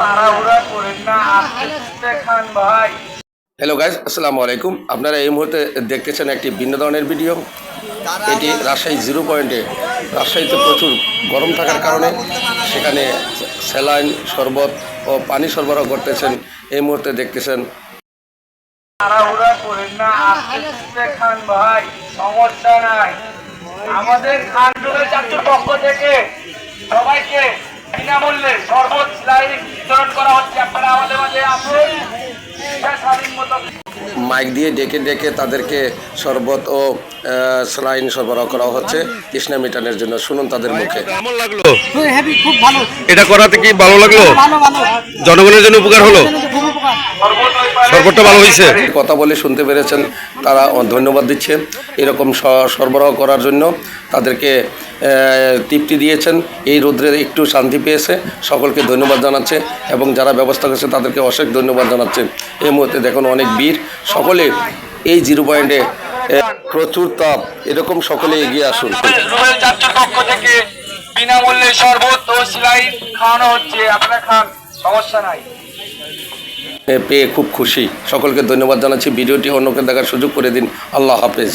তাড়াহুড়া করেন না। আস্তে আস্তে খান ভাই। হ্যালো গাইজ আসসালামু আলাইকুম। আপনারা এই মুহূর্তে দেখতেছেন একটি ভিন্ন ধরনের ভিডিও। এটি রাজশাহী জিরো পয়েন্টে। রাজশাহীতে প্রচুর গরম থাকার কারণে সেখানে স্যালাইন শরবত ও পানি সরবরাহ করতেছেন। এই মুহূর্তে দেখতেছেন তাড়াহুড়া করেন না। আস্তে আস্তে খান ভাই সমস্যা নাই। আমাদের খান পক্ষ থেকে সবাইকে বিনামূল্যে সর্বোচ্চ লাইন বিতরণ করা হচ্ছে আপনারা আমাদের মাঝে আসুন ইচ্ছা স্বাধীন মতো মাইক দিয়ে ডেকে ডেকে তাদেরকে শরবত ও স্যালাইন সরবরাহ করা হচ্ছে। তৃষ্ণা মিটানের জন্য। শুনুন তাদের মুখে। কেমন লাগল? খুব ভালো। এটা করাতে কি ভালো লাগল? জনগণের জন্য উপকার হলো? ভালো হয়েছে? কথা বলে শুনতে পেরেছেন। তারা ধন্যবাদ দিচ্ছে। এরকম স- সরবরাহ করার জন্য তাদেরকে তৃপ্তি দিয়েছেন। এই রৌদ্রে একটু শান্তি পেয়েছে। সকলকে ধন্যবাদ জানাচ্ছে এবং যারা ব্যবস্থা করেছে তাদেরকে অশেষ ধন্যবাদ জানাচ্ছে। এই মুহূর্তে দেখুন অনেক বীর সকলে এই জিরো পয়েন্টে প্রচুর তাপ। এরকম সকলে এগিয়ে আসুন। রুবেল চাচুর পক্ষ থেকে বিনামূল্যে শরবত ও সিলাইন খাওয়ানো হচ্ছে। আপনারা খান সমস্যা নাই। পেয়ে খুব খুশি। সকলকে ধন্যবাদ জানাচ্ছি। ভিডিওটি অন্যকে দেখার সুযোগ করে দিন। আল্লাহ হাফেজ।